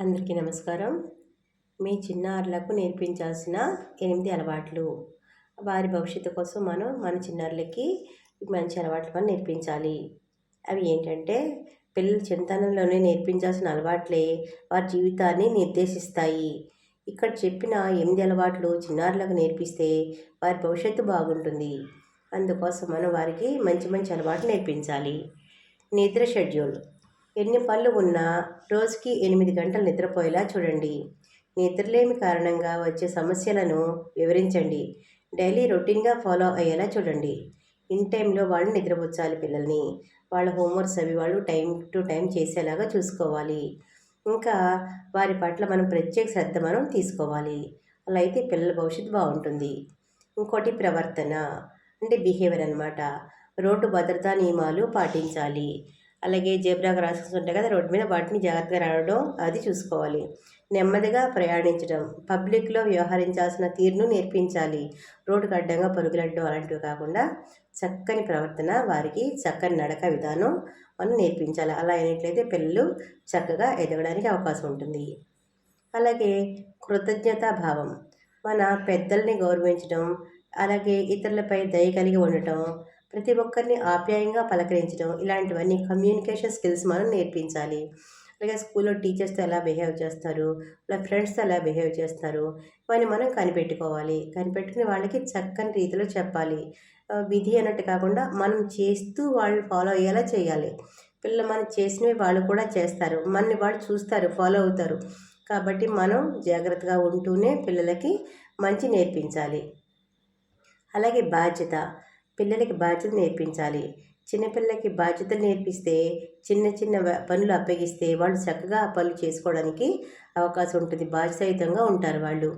అందరికీ నమస్కారం. మీ చిన్నారులకు నేర్పించాల్సిన ఎనిమిది అలవాట్లు. వారి భవిష్యత్తు కోసం మనం మన చిన్నారులకి మంచి అలవాట్లు మనం నేర్పించాలి. అవి ఏంటంటే పిల్లలు చింతనంలోనే నేర్పించాల్సిన అలవాట్లే వారి జీవితాన్ని నిర్దేశిస్తాయి. ఇక్కడ చెప్పిన ఎనిమిది అలవాట్లు చిన్నారులకు నేర్పిస్తే వారి భవిష్యత్తు బాగుంటుంది. అందుకోసం మనం వారికి మంచి మంచి అలవాట్లు నేర్పించాలి. నిద్ర షెడ్యూల్. ఎన్ని పళ్ళు ఉన్నా రోజుకి ఎనిమిది గంటలు నిద్రపోయేలా చూడండి. నిద్రలేమి కారణంగా వచ్చే సమస్యలను వివరించండి. డైలీ రొటీన్గా ఫాలో అయ్యేలా చూడండి. ఇన్ టైంలో వాళ్ళు నిద్రపుచ్చాలి పిల్లల్ని. వాళ్ళ హోంవర్క్స్ అవి వాళ్ళు టైం టు టైం చేసేలాగా చూసుకోవాలి. ఇంకా వారి పట్ల మనం ప్రత్యేక శ్రద్ధ మనం తీసుకోవాలి. అలా అయితే పిల్లల భవిష్యత్తు బాగుంటుంది. ఇంకోటి ప్రవర్తన. అంటే బిహేవియర్ అనమాట రోడ్డు భద్రతా నియమాలు పాటించాలి. అలాగే జేబ్రా క్రాసెస్ ఉంటాయి కదా రోడ్డు మీద వాటిని జాగ్రత్తగా రావడం అది చూసుకోవాలి. నెమ్మదిగా ప్రయాణించడం పబ్లిక్లో వ్యవహరించాల్సిన తీరును నేర్పించాలి. రోడ్డుకు అడ్డంగా పరుగులడ్డం అలాంటివి కాకుండా చక్కని ప్రవర్తన వారికి చక్కని నడక విధానం మనం నేర్పించాలి. అలా అయినట్లయితే పిల్లలు చక్కగా ఎదగడానికి అవకాశం ఉంటుంది. అలాగే కృతజ్ఞతా భావం. మన పెద్దల్ని గౌరవించడం అలాగే ఇతరులపై దయ కలిగి ఉండటం ప్రతి ఒక్కరిని ఆప్యాయంగా పలకరించడం ఇలాంటివన్నీ కమ్యూనికేషన్ స్కిల్స్ మనం నేర్పించాలి. అలాగే స్కూల్లో టీచర్స్తో ఎలా బిహేవ్ చేస్తారు? వాళ్ళ ఫ్రెండ్స్తో ఎలా బిహేవ్ చేస్తారు? ఇవన్నీ మనం కనిపెట్టుకోవాలి. కనిపెట్టుకుని వాళ్ళకి చక్కని రీతిలో చెప్పాలి. విధి అన్నట్టు కాకుండా మనం చేస్తూ వాళ్ళు ఫాలో అయ్యేలా చేయాలి. పిల్లలు మనం చేసినవి వాళ్ళు కూడా చేస్తారు. మనని వాళ్ళు చూస్తారు ఫాలో అవుతారు. కాబట్టి మనం జాగ్రత్తగా ఉంటూనే పిల్లలకి మంచి నేర్పించాలి. అలాగే బాధ్యత. పిల్లలకి బాధ్యత నేర్పించాలి. చిన్నపిల్లలకి బాధ్యతలు నేర్పిస్తే చిన్న చిన్న పనులు అప్పగిస్తే వాళ్ళు చక్కగా ఆ పనులు చేసుకోవడానికి అవకాశం ఉంటుంది. బాధ్యతాయుతంగా ఉంటారు వాళ్ళు.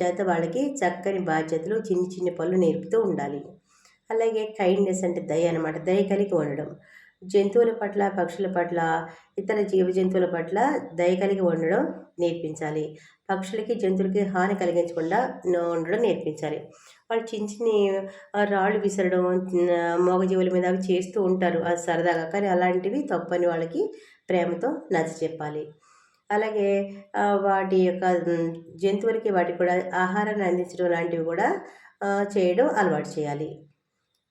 చేత వాళ్ళకి చక్కని బాధ్యతలు చిన్న చిన్న పనులు నేర్పుతూ ఉండాలి. అలాగే కైండ్నెస్ అంటే దయ అనమాట దయ కలిగి ఉండడం. జంతువుల పట్ల పక్షుల పట్ల ఇతర జీవ జంతువుల పట్ల దయ కలిగి ఉండడం నేర్పించాలి. పక్షులకి జంతువులకి హాని కలిగించకుండా ఉండడం నేర్పించాలి. వాళ్ళు చిన్న చిన్న రాళ్ళు విసరడం మగజీవుల మీద అవి చేస్తూ ఉంటారు. అది సరదాగా కానీ అలాంటివి తప్పని వాళ్ళకి ప్రేమతో నచ్చ చెప్పాలి. అలాగే వాటి యొక్క జంతువులకి వాటికి కూడా ఆహారాన్ని అందించడం లాంటివి కూడా చేయడం అలవాటు చేయాలి.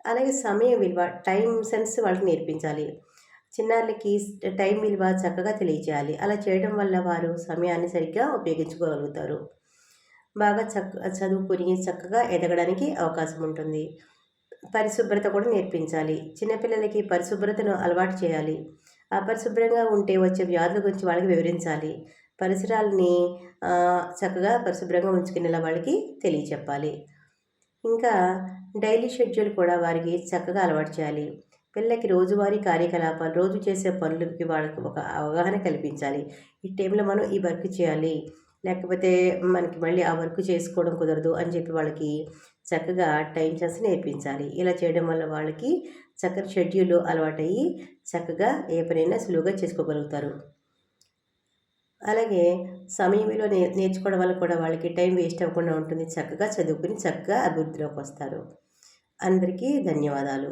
అలాగే సమయం విలువ టైం సెన్స్ వాళ్ళకి నేర్పించాలి. చిన్నారులకి టైం విలువ చక్కగా తెలియచేయాలి అలా చేయడం వల్ల వారు సమయాన్ని సరిగ్గా ఉపయోగించుకోగలుగుతారు. బాగా చక్క చదువుకుని చక్కగా ఎదగడానికి అవకాశం ఉంటుంది. పరిశుభ్రత కూడా నేర్పించాలి. చిన్నపిల్లలకి పరిశుభ్రతను అలవాటు చేయాలి. అపరిశుభ్రంగా ఉంటే వచ్చే వ్యాధుల గురించి వాళ్ళకి వివరించాలి. పరిసరాలని చక్కగా పరిశుభ్రంగా ఉంచుకునేలా వాళ్ళకి తెలియచెప్పాలి. ఇంకా డైలీ షెడ్యూల్ కూడా వారికి చక్కగా అలవాటు చేయాలి. పిల్లలకి రోజువారీ కార్యకలాపాలు రోజు చేసే పనులకి వాళ్ళకి ఒక అవగాహన కల్పించాలి. ఈ టైంలో మనం ఈ వర్క్ చేయాలి. లేకపోతే మనకి మళ్ళీ ఆ వర్క్ చేసుకోవడం కుదరదు అని చెప్పి వాళ్ళకి చక్కగా టైం చేసి నేర్పించాలి. ఇలా చేయడం వల్ల వాళ్ళకి చక్కని షెడ్యూల్ అలవాటయ్యి చక్కగా ఏ పనైనా సులువుగా చేసుకోగలుగుతారు. అలాగే సమయంలో నే నేర్చుకోవడం వల్ల కూడా వాళ్ళకి టైం వేస్ట్ అవ్వకుండా ఉంటుంది. చక్కగా చదువుకుని చక్కగా అభివృద్ధిలోకి వస్తారు. అందరికీ ధన్యవాదాలు.